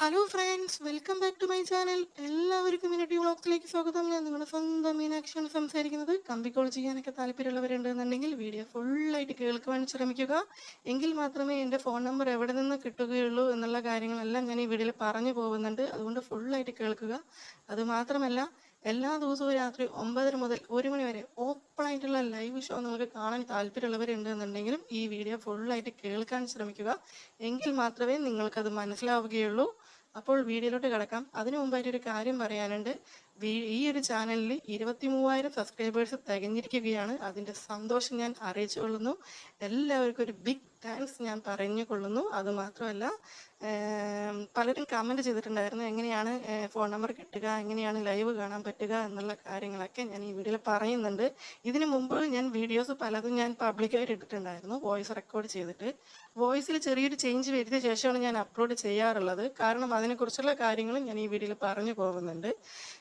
Hello friends welcome back to my channel എല്ലാവർക്കും മിനിറ്റി വ്ളോഗ്സിലേക്ക് സ്വാഗതം. ഞാൻ നിങ്ങളുടെ സ്വന്തം മീനാക്ഷിയാണ് സംസാരിക്കുന്നത്. കമ്പിക്കോൾ ചെയ്യാനൊക്കെ താല്പര്യമുള്ളവരുണ്ടെന്നുണ്ടെങ്കിൽ വീഡിയോ ഫുള്ളായിട്ട് കേൾക്കുവാൻ ശ്രമിക്കുക. എങ്കിൽ മാത്രമേ എന്റെ ഫോൺ നമ്പർ എവിടെ നിന്ന് കിട്ടുകയുള്ളൂ എന്നുള്ള കാര്യങ്ങളെല്ലാം ഞാൻ ഈ വീഡിയോയിൽ പറഞ്ഞു പോകുന്നുണ്ട്. അതുകൊണ്ട് ഫുള്ളായിട്ട് കേൾക്കുക. അതുമാത്രമല്ല എല്ലാ ദിവസവും രാത്രി ഒമ്പതര മുതൽ ഒരു മണി വരെ ഓപ്പൺ ആയിട്ടുള്ള ലൈവ് ഷോ നമുക്ക് കാണാൻ താല്പര്യമുള്ളവരുണ്ടെന്നുണ്ടെങ്കിലും ഈ വീഡിയോ ഫുള്ളായിട്ട് കേൾക്കാൻ ശ്രമിക്കുക. എങ്കിൽ മാത്രമേ നിങ്ങൾക്കത് മനസ്സിലാവുകയുള്ളൂ. അപ്പോൾ വീഡിയോയിലോട്ട് കിടക്കാം. അതിനു മുമ്പായിട്ട് ഒരു കാര്യം പറയാനുണ്ട്. ഈ ഒരു ചാനലിൽ ഇരുപത്തി മൂവായിരം സബ്സ്ക്രൈബേഴ്സ് തികഞ്ഞിരിക്കുകയാണ്. അതിന്റെ സന്തോഷം ഞാൻ അറിയിച്ചു കൊള്ളുന്നു എല്ലാവർക്കും ഒരു ബിഗ് താങ്ക്സ് ഞാൻ പറഞ്ഞു കൊള്ളുന്നു അത് മാത്രമല്ല ഏം, പലരും കമന്റ് ചെയ്തിട്ടുണ്ടായിരുന്നു. എങ്ങനെയാണ് ഫോൺ നമ്പർ കിട്ടുക എങ്ങനെയാണ് ലൈവ് കാണാൻ പറ്റുക എന്നുള്ള കാര്യങ്ങളൊക്കെ ഞാൻ ഈ വീഡിയോയിൽ പറയുന്നുണ്ട്. ഇതിനു മുമ്പ് ഞാൻ വീഡിയോസ് പലതും ഞാൻ പബ്ലിക്കായിട്ട് ഇട്ടിട്ടുണ്ടായിരുന്നു വോയിസ് റെക്കോർഡ് ചെയ്തിട്ട്. വോയിസിൽ ചെറിയൊരു ചേഞ്ച് വരുത്തിയ ശേഷമാണ് ഞാൻ അപ്ലോഡ് ചെയ്യാറുള്ളത്. കാരണം അതിനെക്കുറിച്ചുള്ള കാര്യങ്ങളും ഞാൻ ഈ വീഡിയോയിൽ പറഞ്ഞു പോകുന്നുണ്ട്.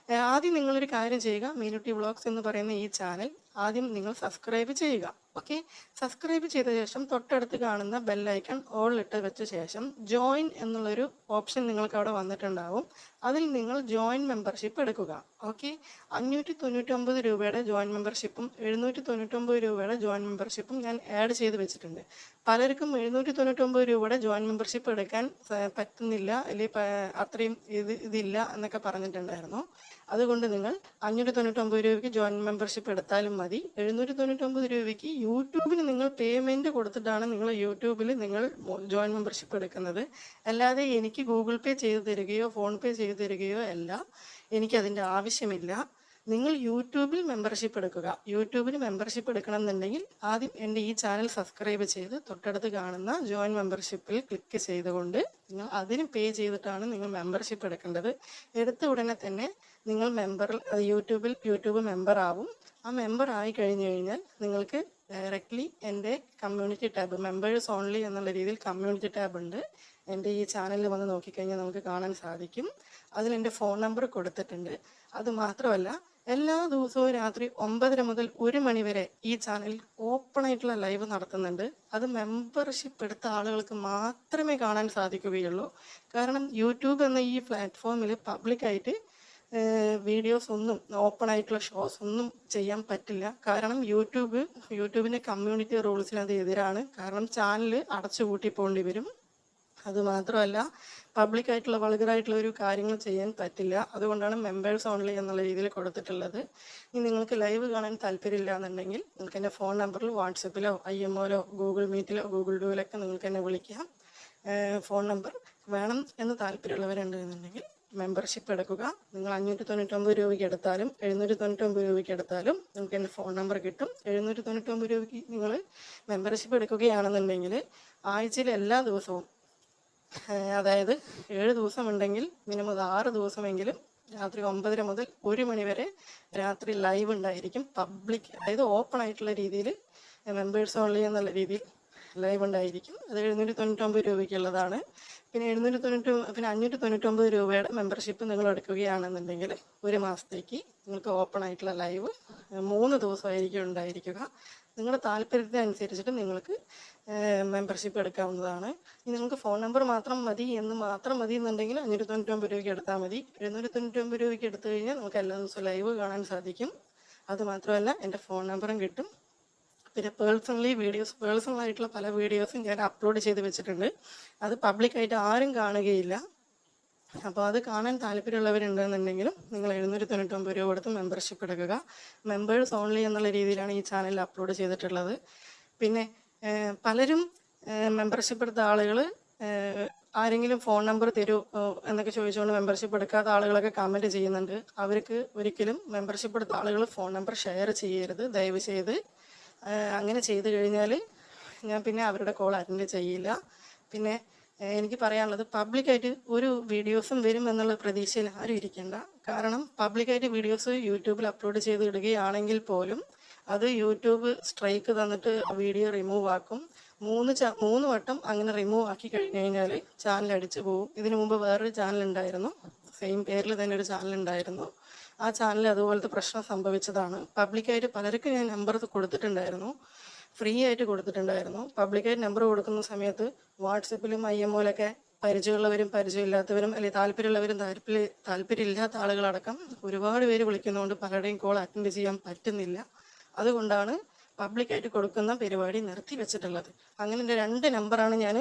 ആദ്യം നിങ്ങളൊരു കാര്യം ചെയ്യുക. മീനുട്ടി വ്ളോഗ്സ് എന്ന് പറയുന്ന ഈ ചാനൽ ആദ്യം നിങ്ങൾ സബ്സ്ക്രൈബ് ചെയ്യുക. ഓക്കെ? സബ്സ്ക്രൈബ് ചെയ്ത ശേഷം തൊട്ടടുത്ത് കാണുന്ന ബെല്ലൈക്കൺ ഓൾ ഇട്ട് വെച്ച ശേഷം ജോയിൻ എന്നുള്ളൊരു ഓപ്ഷൻ നിങ്ങൾക്ക് അവിടെ വന്നിട്ടുണ്ടാവും. അതിൽ നിങ്ങൾ ജോയിൻ മെമ്പർഷിപ്പ് എടുക്കുക. ഓക്കെ? അഞ്ഞൂറ്റി തൊണ്ണൂറ്റൊമ്പത് രൂപയുടെ ജോയിൻ മെമ്പർഷിപ്പും എഴുന്നൂറ്റി തൊണ്ണൂറ്റൊമ്പത് രൂപയുടെ ജോയിൻ മെമ്പർഷിപ്പും ഞാൻ ആഡ് ചെയ്ത് വെച്ചിട്ടുണ്ട്. പലർക്കും എഴുന്നൂറ്റി തൊണ്ണൂറ്റൊമ്പത് രൂപയുടെ ജോയിൻ മെമ്പർഷിപ്പ് എടുക്കാൻ പറ്റുന്നില്ല അല്ലെങ്കിൽ അത്രയും ഇത് ഇതില്ല എന്നൊക്കെ പറഞ്ഞിട്ടുണ്ടായിരുന്നു. അതുകൊണ്ട് നിങ്ങൾ അഞ്ഞൂറ്റി തൊണ്ണൂറ്റൊമ്പത് രൂപയ്ക്ക് ജോയിൻ മെമ്പർഷിപ്പ് എടുത്താലും മതി. എഴുന്നൂറ്റി തൊണ്ണൂറ്റൊമ്പത് രൂപയ്ക്ക് യൂട്യൂബിന് നിങ്ങൾ പേയ്മെന്റ് കൊടുത്തിട്ടാണ് നിങ്ങൾ യൂട്യൂബിൽ നിങ്ങൾ ജോയിൻ മെമ്പർഷിപ്പ് എടുക്കുന്നത്. അല്ലാതെ എനിക്ക് ഗൂഗിൾ പേ ചെയ്തു തരികയോ ഫോൺ പേ ചെയ്തു തരികയോ അല്ല. എനിക്കതിന്റെ ആവശ്യമില്ല. നിങ്ങൾ യൂട്യൂബിൽ മെമ്പർഷിപ്പ് എടുക്കുക. യൂട്യൂബിൽ മെമ്പർഷിപ്പ് എടുക്കണം എന്നുണ്ടെങ്കിൽ ആദ്യം എന്റെ ഈ ചാനൽ സബ്സ്ക്രൈബ് ചെയ്ത് തൊട്ടടുത്ത് കാണുന്ന ജോയിൻ മെമ്പർഷിപ്പിൽ ക്ലിക്ക് ചെയ്തുകൊണ്ട് നിങ്ങൾ അതിന് പേ ചെയ്തിട്ടാണ് നിങ്ങൾ മെമ്പർഷിപ്പ് എടുക്കേണ്ടത്. എടുത്ത ഉടനെ തന്നെ നിങ്ങൾ മെമ്പർ യൂട്യൂബിൽ യൂട്യൂബ് മെമ്പർ ആവും. ആ മെമ്പർ ആയി കഴിഞ്ഞു കഴിഞ്ഞാൽ നിങ്ങൾക്ക് ഡയറക്റ്റ്ലി എന്റെ കമ്മ്യൂണിറ്റി ടാബ് മെമ്പേഴ്സ് ഓൺലി എന്നുള്ള രീതിയിൽ കമ്മ്യൂണിറ്റി ടാബ് ഉണ്ട്. എന്റെ ഈ ചാനലിൽ വന്ന് നോക്കിക്കഴിഞ്ഞാൽ നമുക്ക് കാണാൻ സാധിക്കും. അതിൽ എന്റെ ഫോൺ നമ്പർ കൊടുത്തിട്ടുണ്ട്. അത് മാത്രമല്ല എല്ലാ ദിവസവും രാത്രി ഒമ്പതര മുതൽ ഒരു മണി വരെ ഈ ചാനലിൽ ഓപ്പൺ ആയിട്ടുള്ള ലൈവ് നടത്തുന്നുണ്ട്. അത് മെമ്പർഷിപ്പ് എടുത്ത ആളുകൾക്ക് മാത്രമേ കാണാൻ സാധിക്കുകയുള്ളൂ. കാരണം യൂട്യൂബ് എന്ന ഈ പ്ലാറ്റ്ഫോമിൽ പബ്ലിക്കായിട്ട് വീഡിയോസ് ഒന്നും ഓപ്പൺ ആയിട്ടുള്ള ഷോസ് ഒന്നും ചെയ്യാൻ പറ്റില്ല. കാരണം യൂട്യൂബ് യൂട്യൂബിന്റെ കമ്മ്യൂണിറ്റി റൂൾസിന് അത് എതിരാണ്. കാരണം ചാനൽ അടച്ചുപൂട്ടി പോകേണ്ടി വരും. അതുമാത്രമല്ല പബ്ലിക് ആയിട്ടുള്ള വൾഗറായിട്ടുള്ള ഒരു കാര്യങ്ങൾ ചെയ്യാൻ പറ്റില്ല. അതുകൊണ്ടാണ് മെമ്പേഴ്സ് ഓൺലി എന്നുള്ള രീതിയിൽ കൊടുത്തിട്ടുള്ളത്. ഇനി നിങ്ങൾക്ക് ലൈവ് കാണാൻ താല്പര്യമില്ല എന്നുണ്ടെങ്കിൽ നിങ്ങൾക്ക് എന്റെ ഫോൺ നമ്പറിൽ വാട്സപ്പിലോ ഐ എമ്മോയിലോ ഗൂഗിൾ മീറ്റിലോ ഗൂഗിൾ ഡൂവിലൊക്കെ നിങ്ങൾക്ക് എന്നെ വിളിക്കാം. ഫോൺ നമ്പർ വേണം എന്ന് താല്പര്യമുള്ളവരുണ്ട് എന്നുണ്ടെങ്കിൽ മെമ്പർഷിപ്പ് എടുക്കുക. നിങ്ങൾ അഞ്ഞൂറ്റി തൊണ്ണൂറ്റൊമ്പത് രൂപയ്ക്ക് എടുത്താലും എഴുന്നൂറ്റി തൊണ്ണൂറ്റൊമ്പത് രൂപയ്ക്ക് എടുത്താലും നിങ്ങൾക്ക് എന്റെ ഫോൺ നമ്പർ കിട്ടും. എഴുന്നൂറ്റി തൊണ്ണൂറ്റൊമ്പത് രൂപയ്ക്ക് നിങ്ങൾ മെമ്പർഷിപ്പ് എടുക്കുകയാണെന്നുണ്ടെങ്കിൽ ആഴ്ചയിൽ എല്ലാ ദിവസവും അതായത് ഏഴ് ദിവസം ഉണ്ടെങ്കിൽ മിനിമം ആറ് ദിവസമെങ്കിലും രാത്രി ഒമ്പതര മുതൽ ഒരു മണി വരെ രാത്രി ലൈവ് ഉണ്ടായിരിക്കും. പബ്ലിക് അതായത് ഓപ്പൺ ആയിട്ടുള്ള രീതിയിൽ മെമ്പേഴ്സ് ഓൺലി എന്നുള്ള രീതിയിൽ ലൈവ് ഉണ്ടായിരിക്കും. അത് എഴുന്നൂറ്റി തൊണ്ണൂറ്റൊമ്പത് രൂപയ്ക്കുള്ളതാണ്. പിന്നെ എഴുന്നൂറ്റി തൊണ്ണൂറ്റി പിന്നെ അഞ്ഞൂറ്റി തൊണ്ണൂറ്റൊമ്പത് രൂപയുടെ മെമ്പർഷിപ്പ് നിങ്ങൾ എടുക്കുകയാണെന്നുണ്ടെങ്കിൽ ഒരു മാസത്തേക്ക് നിങ്ങൾക്ക് ഓപ്പൺ ആയിട്ടുള്ള ലൈവ് മൂന്ന് ദിവസമായിരിക്കും ഉണ്ടായിരിക്കുക. നിങ്ങളുടെ താല്പര്യത്തിനനുസരിച്ചിട്ട് നിങ്ങൾക്ക് മെമ്പർഷിപ്പ് എടുക്കാവുന്നതാണ്. ഇനി നിങ്ങൾക്ക് ഫോൺ നമ്പർ മാത്രം മതി എന്ന് മാത്രം മതി എന്നുണ്ടെങ്കിൽ അഞ്ഞൂറ്റി തൊണ്ണൂറ്റൊമ്പത് രൂപയ്ക്ക് എടുത്താൽ മതി. എഴുന്നൂറ്റി തൊണ്ണൂറ്റൊമ്പത് രൂപയ്ക്ക് എടുത്തു കഴിഞ്ഞാൽ നമുക്ക് എല്ലാ ദിവസവും ലൈവ് കാണാൻ സാധിക്കും. അത് മാത്രമല്ല എന്റെ ഫോൺ നമ്പറും കിട്ടും. പിന്നെ പേഴ്സണലി വീഡിയോസ് പേഴ്സണൽ ആയിട്ടുള്ള പല വീഡിയോസും ഞാൻ അപ്ലോഡ് ചെയ്ത് വെച്ചിട്ടുണ്ട്. അത് പബ്ലിക്കായിട്ട് ആരും കാണുകയില്ല. അപ്പോൾ അത് കാണാൻ താല്പര്യമുള്ളവരുണ്ടെന്നുണ്ടെങ്കിലും നിങ്ങൾ എഴുന്നൂറ്റി തൊണ്ണൂറ്റൊമ്പത് രൂപ കൊടുത്ത് മെമ്പർഷിപ്പ് എടുക്കുക. മെമ്പേഴ്സ് ഓൺലി എന്നുള്ള രീതിയിലാണ് ഈ ചാനൽ അപ്ലോഡ് ചെയ്തിട്ടുള്ളത്. പിന്നെ പലരും മെമ്പർഷിപ്പ് എടുത്ത ആളുകൾ ആരെങ്കിലും ഫോൺ നമ്പർ തരൂ എന്നൊക്കെ ചോദിച്ചുകൊണ്ട് മെമ്പർഷിപ്പ് എടുക്കാത്ത ആളുകളൊക്കെ കമന്റ് ചെയ്യുന്നുണ്ട്. അവർക്ക് ഒരിക്കലും മെമ്പർഷിപ്പ് എടുത്ത ആളുകൾ ഫോൺ നമ്പർ ഷെയർ ചെയ്യരുത്. ദയവ് ചെയ്ത് അങ്ങനെ ചെയ്തു കഴിഞ്ഞാൽ ഞാൻ പിന്നെ അവരുടെ കോൾ അറ്റൻഡ് ചെയ്യില്ല. പിന്നെ എനിക്ക് പറയാനുള്ളത് പബ്ലിക്കായിട്ട് ഒരു വീഡിയോസും വരും എന്നുള്ള പ്രതീക്ഷയിൽ ആരും ഇരിക്കേണ്ട. കാരണം പബ്ലിക്കായിട്ട് വീഡിയോസ് യൂട്യൂബിൽ അപ്ലോഡ് ചെയ്ത് ഇടുകയാണെങ്കിൽ പോലും അത് യൂട്യൂബ് സ്ട്രൈക്ക് തന്നിട്ട് വീഡിയോ റിമൂവ് ആക്കും. മൂന്ന് മൂന്ന് വട്ടം അങ്ങനെ റിമൂവ് ആക്കി കഴിഞ്ഞ് കഴിഞ്ഞാൽ ചാനൽ അടിച്ചു പോകും. ഇതിനു മുമ്പ് വേറൊരു ചാനൽ ഉണ്ടായിരുന്നു. സെയിം പേരിൽ തന്നെ ഒരു ചാനൽ ഉണ്ടായിരുന്നു. ആ ചാനലിൽ അതുപോലത്തെ പ്രശ്നം സംഭവിച്ചതാണ്. പബ്ലിക്കായിട്ട് പലർക്കും ഞാൻ നമ്പർ കൊടുത്തിട്ടുണ്ടായിരുന്നു. ഫ്രീ ആയിട്ട് കൊടുത്തിട്ടുണ്ടായിരുന്നു. പബ്ലിക്കായിട്ട് നമ്പർ കൊടുക്കുന്ന സമയത്ത് വാട്സപ്പിലും ഐ എം ഒയിലൊക്കെ പരിചയമുള്ളവരും പരിചയമില്ലാത്തവരും അല്ലെങ്കിൽ താല്പര്യമുള്ളവരും താല്പര്യ താല്പര്യമില്ലാത്ത ആളുകളടക്കം ഒരുപാട് പേര് വിളിക്കുന്നതുകൊണ്ട് പലരുടെയും കോൾ അറ്റൻഡ് ചെയ്യാൻ പറ്റുന്നില്ല. അതുകൊണ്ടാണ് പബ്ലിക്കായിട്ട് കൊടുക്കുന്ന പരിപാടി നിർത്തി വെച്ചിട്ടുള്ളത്. അങ്ങനെ രണ്ട് നമ്പറാണ് ഞാൻ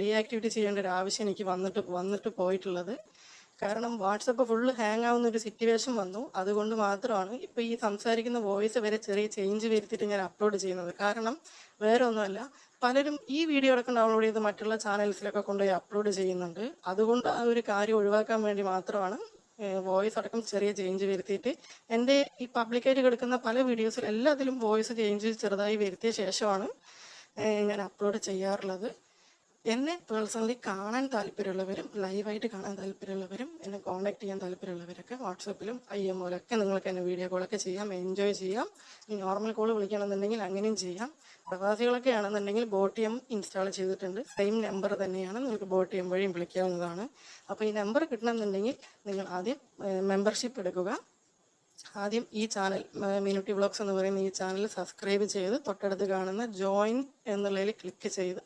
ഡീആക്ടിവേറ്റ് ചെയ്യേണ്ട ഒരു ആവശ്യം എനിക്ക് വന്നിട്ട് വന്നിട്ട് പോയിട്ടുള്ളത്. കാരണം വാട്സപ്പ് ഫുള്ള് ഹാങ് ആവുന്ന ഒരു സിറ്റുവേഷൻ വന്നു. അതുകൊണ്ട് മാത്രമാണ് ഇപ്പോൾ ഈ സംസാരിക്കുന്ന വോയിസ് വരെ ചെറിയ ചേഞ്ച് വരുത്തിയിട്ട് ഞാൻ അപ്ലോഡ് ചെയ്യുന്നത്. കാരണം വേറെ ഒന്നുമല്ല പലരും ഈ വീഡിയോ അടക്കം ഡൗൺലോഡ് ചെയ്ത് മറ്റുള്ള ചാനൽസിലൊക്കെ കൊണ്ടുപോയി അപ്ലോഡ് ചെയ്യുന്നുണ്ട്. അതുകൊണ്ട് ആ ഒരു കാര്യം ഒഴിവാക്കാൻ വേണ്ടി മാത്രമാണ് വോയിസ് അടക്കം ചെറിയ ചേഞ്ച് വരുത്തിയിട്ട്. എന്റെ ഈ പബ്ലിക്കായിട്ട് കിടക്കുന്ന പല വീഡിയോസിൽ എല്ലാത്തിലും വോയിസ് ചേഞ്ച് ചെറുതായി വരുത്തിയ ശേഷമാണ് ഞാൻ അപ്ലോഡ് ചെയ്യാറുള്ളത്. എന്നെ പേഴ്സണലി കാണാൻ താല്പര്യമുള്ളവരും ലൈവായിട്ട് കാണാൻ താല്പര്യമുള്ളവരും എന്നെ കോൺടാക്ട് ചെയ്യാൻ താല്പര്യമുള്ളവരൊക്കെ വാട്സപ്പിലും ഐ എം ഒയിലൊക്കെ നിങ്ങൾക്ക് എന്നെ വീഡിയോ കോളൊക്കെ ചെയ്യാം എൻജോയ് ചെയ്യാം. നോർമൽ കോൾ വിളിക്കണമെന്നുണ്ടെങ്കിൽ അങ്ങനെയും ചെയ്യാം. പ്രവാസികളൊക്കെ ആണെന്നുണ്ടെങ്കിൽ ബോട്ട് എം ഇൻസ്റ്റാൾ ചെയ്തിട്ടുണ്ട്. സെയിം നമ്പർ തന്നെയാണ് നിങ്ങൾക്ക് ബോട്ട് എം വഴിയും വിളിക്കാവുന്നതാണ്. അപ്പോൾ ഈ നമ്പർ കിട്ടണമെന്നുണ്ടെങ്കിൽ നിങ്ങൾ ആദ്യം മെമ്പർഷിപ്പ് എടുക്കുക. ആദ്യം ഈ ചാനൽ മിനുട്ടി വ്ളോഗ്സ് എന്ന് പറയുന്ന ഈ ചാനൽ സബ്സ്ക്രൈബ് ചെയ്ത് തൊട്ടടുത്ത് കാണുന്ന ജോയിൻ എന്നുള്ളതിൽ ക്ലിക്ക് ചെയ്ത്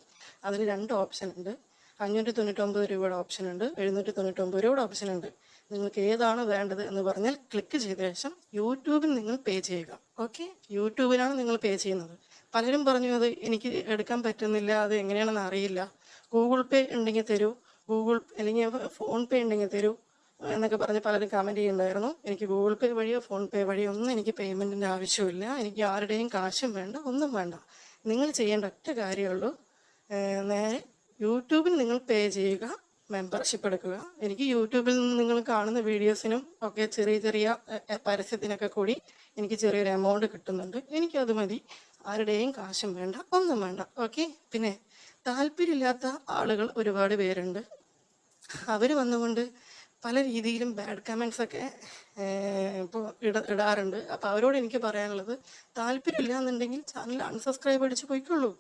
അതിൽ രണ്ട് ഓപ്ഷൻ ഉണ്ട്. അഞ്ഞൂറ്റി തൊണ്ണൂറ്റൊമ്പത് രൂപയുടെ ഓപ്ഷൻ ഉണ്ട്. എഴുന്നൂറ്റി തൊണ്ണൂറ്റൊമ്പത് രൂപയുടെ ഓപ്ഷൻ ഉണ്ട്. നിങ്ങൾക്ക് ഏതാണ് വേണ്ടത് എന്ന് പറഞ്ഞാൽ ക്ലിക്ക് ചെയ്ത ശേഷം യൂട്യൂബിൽ നിങ്ങൾ പേ ചെയ്യുക. ഓക്കെ യൂട്യൂബിലാണ് നിങ്ങൾ പേ ചെയ്യുന്നത്. പലരും പറഞ്ഞു അത് എനിക്ക് എടുക്കാൻ പറ്റുന്നില്ല അത് എങ്ങനെയാണെന്ന് അറിയില്ല. ഗൂഗിൾ പേ ഉണ്ടെങ്കിൽ തരൂ. ഗൂഗിൾ അല്ലെങ്കിൽ ഫോൺ പേ ഉണ്ടെങ്കിൽ തരൂ. എന്നൊക്കെ പറഞ്ഞ് പലരും കമന്റ് ചെയ്യുന്നുണ്ടായിരുന്നു. എനിക്ക് ഗൂഗിൾ പേ വഴിയോ ഫോൺ പേ വഴിയോ ഒന്നും എനിക്ക് പേയ്മെന്റിന്റെ ആവശ്യമില്ല. എനിക്ക് ആരുടെയും കാശും വേണ്ട ഒന്നും വേണ്ട. നിങ്ങൾ ചെയ്യേണ്ട ഒറ്റ കാര്യമുള്ളൂ യൂട്യൂബിൽ നിങ്ങൾ പേ ചെയ്യുക മെമ്പർഷിപ്പ് എടുക്കുക. എനിക്ക് യൂട്യൂബിൽ നിന്ന് നിങ്ങൾ കാണുന്ന വീഡിയോസിനും ഒക്കെ ചെറിയ ചെറിയ പരസ്യത്തിനൊക്കെ കൂടി എനിക്ക് ചെറിയൊരു എമൗണ്ട് കിട്ടുന്നുണ്ട്. എനിക്കത് മതി. ആരുടെയും കാശും വേണ്ട ഒന്നും വേണ്ട. ഓക്കെ? പിന്നെ താല്പര്യമില്ലാത്ത ആളുകൾ ഒരുപാട് പേരുണ്ട്. അവർ വന്നുകൊണ്ട് പല രീതിയിലും ബാഡ് കമൻസ് ഒക്കെ ഇപ്പോൾ ഇട ഇടാറുണ്ട്. അപ്പോൾ അവരോട് എനിക്ക് പറയാനുള്ളത് താല്പര്യമില്ല എന്നുണ്ടെങ്കിൽ ചാനൽ അൺസബ്സ്ക്രൈബ് അടിച്ച് പോയിക്കോളൂ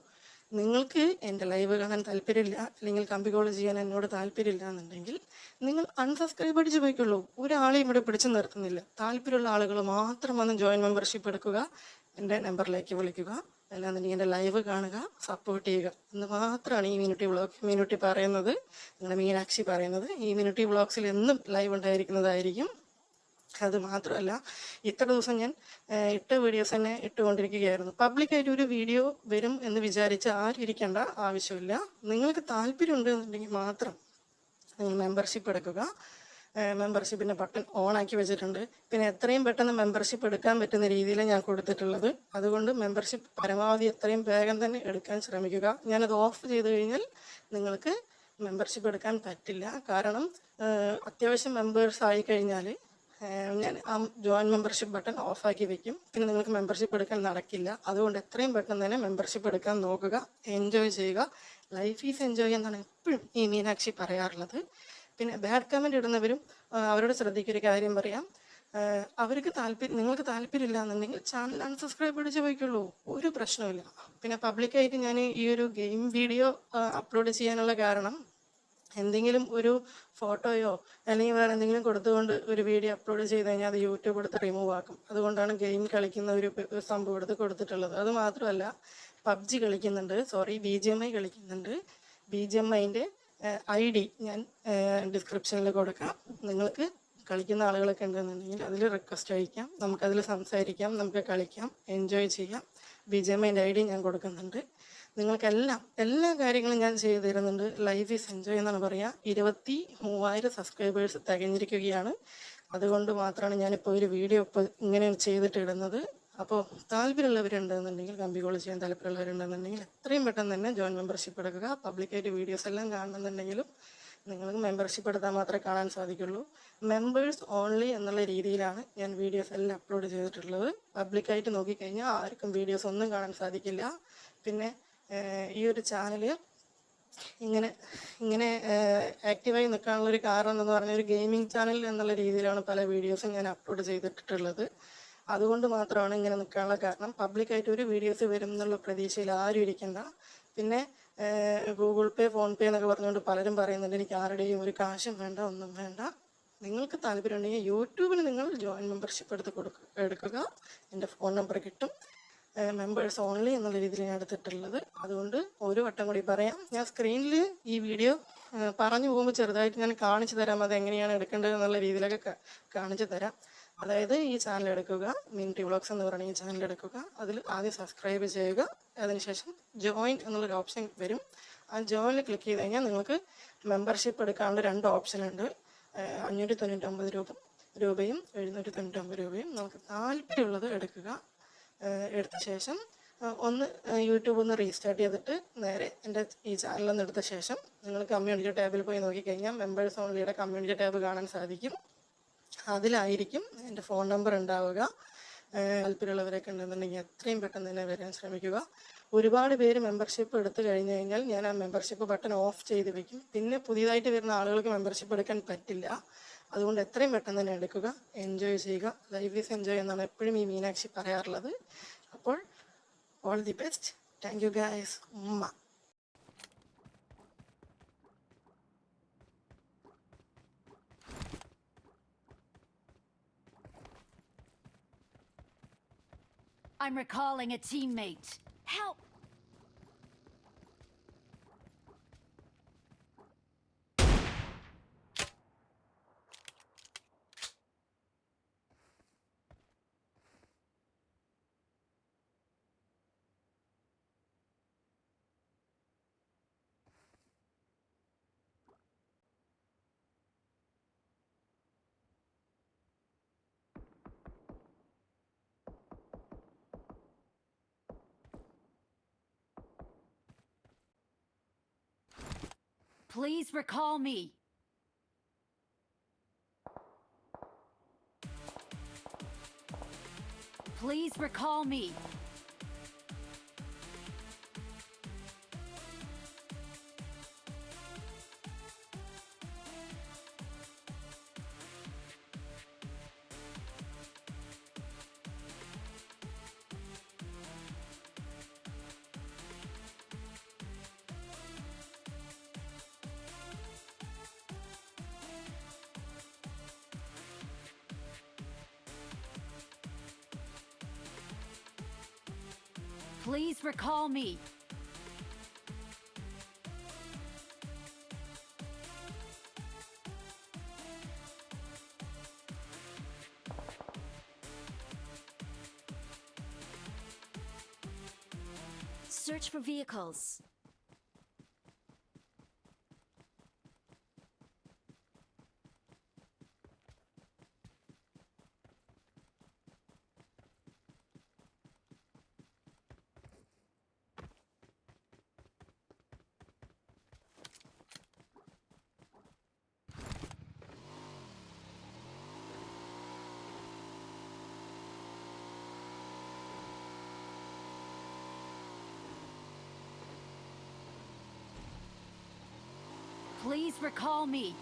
നിങ്ങൾക്ക് എന്റെ ലൈവ് കാണാൻ താല്പര്യമില്ല അല്ലെങ്കിൽ കമ്പി കോൾ ചെയ്യാൻ എന്നോട് താല്പര്യമില്ല എന്നുണ്ടെങ്കിൽ നിങ്ങൾ അൺസബ്സ്ക്രൈബ് അടിച്ച് പോയിക്കുള്ളൂ. ഒരാളെയും ഇവിടെ പിടിച്ചു നിർത്തുന്നില്ല. താല്പര്യമുള്ള ആളുകൾ മാത്രം വന്ന് ജോയിൻ മെമ്പർഷിപ്പ് എടുക്കുക എന്റെ നമ്പറിലേക്ക് വിളിക്കുക അല്ലാന്നുണ്ടെങ്കിൽ എന്റെ ലൈവ് കാണുക സപ്പോർട്ട് ചെയ്യുക എന്ന് മാത്രമാണ് ഈ മിനിറ്റി ബ്ലോഗ് മിനിറ്റി പറയുന്നത്. നിങ്ങളുടെ മീനാക്ഷി പറയുന്നത്. ഈ മിനിറ്റി ബ്ലോഗ്സിൽ എന്നും ലൈവ് ഉണ്ടായിരിക്കുന്നതായിരിക്കും. അത് മാത്രമല്ല ഇത്ര ദിവസം ഞാൻ എട്ട് വീഡിയോസ് തന്നെ ഇട്ടുകൊണ്ടിരിക്കുകയായിരുന്നു. പബ്ലിക്കായിട്ട് ഒരു വീഡിയോ വരും എന്ന് വിചാരിച്ച് ആരും ഇരിക്കേണ്ട ആവശ്യമില്ല. നിങ്ങൾക്ക് താല്പര്യമുണ്ട് എന്നുണ്ടെങ്കിൽ മാത്രം നിങ്ങൾ മെമ്പർഷിപ്പ് എടുക്കുക. മെമ്പർഷിപ്പിന്റെ ബട്ടൺ ഓൺ ആക്കി വെച്ചിട്ടുണ്ട്. പിന്നെ എത്രയും പെട്ടെന്ന് മെമ്പർഷിപ്പ് എടുക്കാൻ പറ്റുന്ന രീതിയിൽ ഞാൻ കൊടുത്തിട്ടുള്ളത്. അതുകൊണ്ട് മെമ്പർഷിപ്പ് പരമാവധി എത്രയും വേഗം തന്നെ എടുക്കാൻ ശ്രമിക്കുക. ഞാനത് ഓഫ് ചെയ്ത് കഴിഞ്ഞാൽ നിങ്ങൾക്ക് മെമ്പർഷിപ്പ് എടുക്കാൻ പറ്റില്ല. കാരണം അത്യാവശ്യം മെമ്പേഴ്സ് ആയി കഴിഞ്ഞാൽ ഞാൻ ആ ജോയിൻ മെമ്പർഷിപ്പ് ബട്ടൺ ഓഫാക്കി വെക്കും. പിന്നെ നിങ്ങൾക്ക് മെമ്പർഷിപ്പ് എടുക്കാൻ നടക്കില്ല. അതുകൊണ്ട് എത്രയും പെട്ടെന്ന് തന്നെ മെമ്പർഷിപ്പ് എടുക്കാൻ നോക്കുക എൻജോയ് ചെയ്യുക. ലൈഫ് ഈസ് എൻജോയ് എന്നാണ് എപ്പോഴും ഈ മീനാക്ഷി പറയാറുള്ളത്. പിന്നെ ബാഡ് കമന്റ് ഇടുന്നവരും അവരോട് ശ്രദ്ധിക്കൊരു കാര്യം പറയാം. അവർക്ക് താല്പര്യം നിങ്ങൾക്ക് താല്പര്യമില്ല എന്നുണ്ടെങ്കിൽ ചാനൽ അൺസബ്സ്ക്രൈബ് അടിച്ച് പോയിക്കുള്ളൂ ഒരു പ്രശ്നമില്ല പിന്നെ പബ്ലിക്കായിട്ട് ഞാൻ ഈ ഒരു ഗെയിം വീഡിയോ അപ്ലോഡ് ചെയ്യാനുള്ള കാരണം എന്തെങ്കിലും ഒരു ഫോട്ടോയോ അല്ലെങ്കിൽ വേറെ എന്തെങ്കിലും കൊടുത്തുകൊണ്ട് ഒരു വീഡിയോ അപ്ലോഡ് ചെയ്ത് കഴിഞ്ഞാൽ അത് യൂട്യൂബ് എടുത്ത് റിമൂവ് ആക്കും. അതുകൊണ്ടാണ് ഗെയിം കളിക്കുന്ന ഒരു സംഭവം എടുത്ത് കൊടുത്തിട്ടുള്ളത്. അത് മാത്രമല്ല പബ്ജി കളിക്കുന്നുണ്ട്. Sorry B G M I കളിക്കുന്നുണ്ട്. ബി ജി എം ഐന്റെ ഐ ഡി ഞാൻ ഡിസ്ക്രിപ്ഷനിൽ കൊടുക്കാം. നിങ്ങൾക്ക് കളിക്കുന്ന ആളുകളൊക്കെ ഉണ്ടെന്നുണ്ടെങ്കിൽ അതിൽ റിക്വസ്റ്റ് അയക്കാം. നമുക്കതിൽ സംസാരിക്കാം നമുക്ക് കളിക്കാം എൻജോയ് ചെയ്യാം. ബി ജി എം ഐന്റെ ഐ ഡി ഞാൻ കൊടുക്കുന്നുണ്ട്. നിങ്ങൾക്കെല്ലാം എല്ലാ കാര്യങ്ങളും ഞാൻ ചെയ്തു തരുന്നുണ്ട്. ലൈഫ് ഈസ് എൻജോയ് എന്നാണ് പറയുക ഇരുപത്തി മൂവായിരം സബ്സ്ക്രൈബേഴ്സ് തികഞ്ഞിരിക്കുകയാണ്. അതുകൊണ്ട് മാത്രമാണ് ഞാനിപ്പോൾ ഒരു വീഡിയോ ഇപ്പോൾ ഇങ്ങനെ ചെയ്തിട്ട് ഇടുന്നത്. അപ്പോൾ താല്പര്യമുള്ളവരുണ്ടെന്നുണ്ടെങ്കിൽ കമ്പി കോൾ ചെയ്യാൻ താല്പര്യമുള്ളവരുണ്ടെന്നുണ്ടെങ്കിൽ എത്രയും പെട്ടെന്ന് തന്നെ ജോയിൻ മെമ്പർഷിപ്പ് എടുക്കുക. പബ്ലിക്കായിട്ട് വീഡിയോസ് എല്ലാം കാണുന്നുണ്ടെങ്കിലും നിങ്ങൾക്ക് മെമ്പർഷിപ്പ് എടുത്താൽ മാത്രമേ കാണാൻ സാധിക്കുള്ളൂ. മെമ്പേഴ്സ് ഓൺലി എന്നുള്ള രീതിയിലാണ് ഞാൻ വീഡിയോസ് എല്ലാം അപ്ലോഡ് ചെയ്തിട്ടുള്ളത്. പബ്ലിക്കായിട്ട് നോക്കിക്കഴിഞ്ഞാൽ ആർക്കും വീഡിയോസ് ഒന്നും കാണാൻ സാധിക്കില്ല. പിന്നെ ഈ ഒരു ചാനൽ ഇങ്ങനെ ഇങ്ങനെ ആക്റ്റീവായി നിൽക്കാനുള്ള ഒരു കാരണം എന്ന് പറഞ്ഞാൽ ഒരു ഗെയിമിംഗ് ചാനൽ എന്നുള്ള രീതിയിലാണ് പല വീഡിയോസും ഞാൻ അപ്ലോഡ് ചെയ്തിട്ടുള്ളത്. അതുകൊണ്ട് മാത്രമാണ് ഇങ്ങനെ നിൽക്കാനുള്ള കാരണം. പബ്ലിക്കായിട്ട് ഒരു വീഡിയോസ് വരും എന്നുള്ള പ്രതീക്ഷയിൽ ആരും ഇരിക്കണ്ട. പിന്നെ ഗൂഗിൾ പേ ഫോൺ പേ എന്നൊക്കെ പറഞ്ഞുകൊണ്ട് പലരും പറയുന്നുണ്ട് എനിക്ക് ആരുടെയും ഒരു കാശും വേണ്ട ഒന്നും വേണ്ട. നിങ്ങൾക്ക് താല്പര്യമുണ്ടെങ്കിൽ യൂട്യൂബിൽ നിങ്ങൾ ജോയിൻ മെമ്പർഷിപ്പ് എടുത്ത് കൊടുക്കുക എടുക്കുക. എന്റെ ഫോൺ നമ്പർ കിട്ടും. മെമ്പേഴ്സ് ഓൺലി എന്നുള്ള രീതിയിൽ ഞാൻ എടുത്തിട്ടുള്ളത്. അതുകൊണ്ട് ഒരു വട്ടം കൂടി പറയാം. ഞാൻ സ്ക്രീനിൽ ഈ വീഡിയോ പറഞ്ഞു പോകുമ്പോൾ ചെറുതായിട്ട് ഞാൻ കാണിച്ചു തരാം അത് എങ്ങനെയാണ് എടുക്കേണ്ടത് എന്നുള്ള രീതിയിലൊക്കെ കാണിച്ചു തരാം. അതായത് ഈ ചാനൽ എടുക്കുക മിനിറ്റി വ്ളോഗ്സ് എന്ന് പറയുന്ന ഈ ചാനൽ എടുക്കുക അതിൽ ആദ്യം സബ്സ്ക്രൈബ് ചെയ്യുക അതിനുശേഷം ജോയിൻ എന്നുള്ളൊരു ഓപ്ഷൻ വരും. ആ ജോയിനിൽ ക്ലിക്ക് ചെയ്ത് കഴിഞ്ഞാൽ നിങ്ങൾക്ക് മെമ്പർഷിപ്പ് എടുക്കാനുള്ള രണ്ട് ഓപ്ഷൻ ഉണ്ട്. അഞ്ഞൂറ്റി തൊണ്ണൂറ്റൊമ്പത് രൂപ രൂപയും എഴുന്നൂറ്റി തൊണ്ണൂറ്റൊമ്പത് രൂപയും. നമുക്ക് താല്പര്യമുള്ളത് എടുക്കുക. എടുത്ത ശേഷം ഒന്ന് യൂട്യൂബ് ഒന്ന് റീസ്റ്റാർട്ട് ചെയ്തിട്ട് നേരെ എന്റെ ഈ ചാനലിൽ എടുത്ത ശേഷം നിങ്ങൾ കമ്മ്യൂണിറ്റി ടാബിൽ പോയി നോക്കിക്കഴിഞ്ഞാൽ മെമ്പേഴ്സ് ഓൺലിയുടെ കമ്മ്യൂണിറ്റി ടാബ് കാണാൻ സാധിക്കും. അതിലായിരിക്കും എന്റെ ഫോൺ നമ്പർ ഉണ്ടാവുക. താല്പര്യമുള്ളവരൊക്കെ ഉണ്ടെന്നുണ്ടെങ്കിൽ എത്രയും പെട്ടെന്ന് തന്നെ വരാൻ ശ്രമിക്കുക. ഒരുപാട് പേര് മെമ്പർഷിപ്പ് എടുത്തു കഴിഞ്ഞു കഴിഞ്ഞാൽ ഞാൻ ആ മെമ്പർഷിപ്പ് ബട്ടൺ ഓഫ് ചെയ്ത് വെക്കും. പിന്നെ പുതിയതായിട്ട് വരുന്ന ആളുകൾക്ക് മെമ്പർഷിപ്പ് എടുക്കാൻ പറ്റില്ല. അതുകൊണ്ട് എത്രയും പെട്ടെന്ന് തന്നെ എടുക്കുക. എൻജോയ് ചെയ്യുക. ലൈഫ് ഈസ് എൻജോയ് എന്നാണ് എപ്പോഴും ഈ മീനാക്ഷി പറയാറുള്ളത്. അപ്പോൾ all the best thank you guys ഉമ്മ. I'm recalling a teammate. Help! Please recall me. Please recall me. Please recall me. Search for vehicles. Please recall me.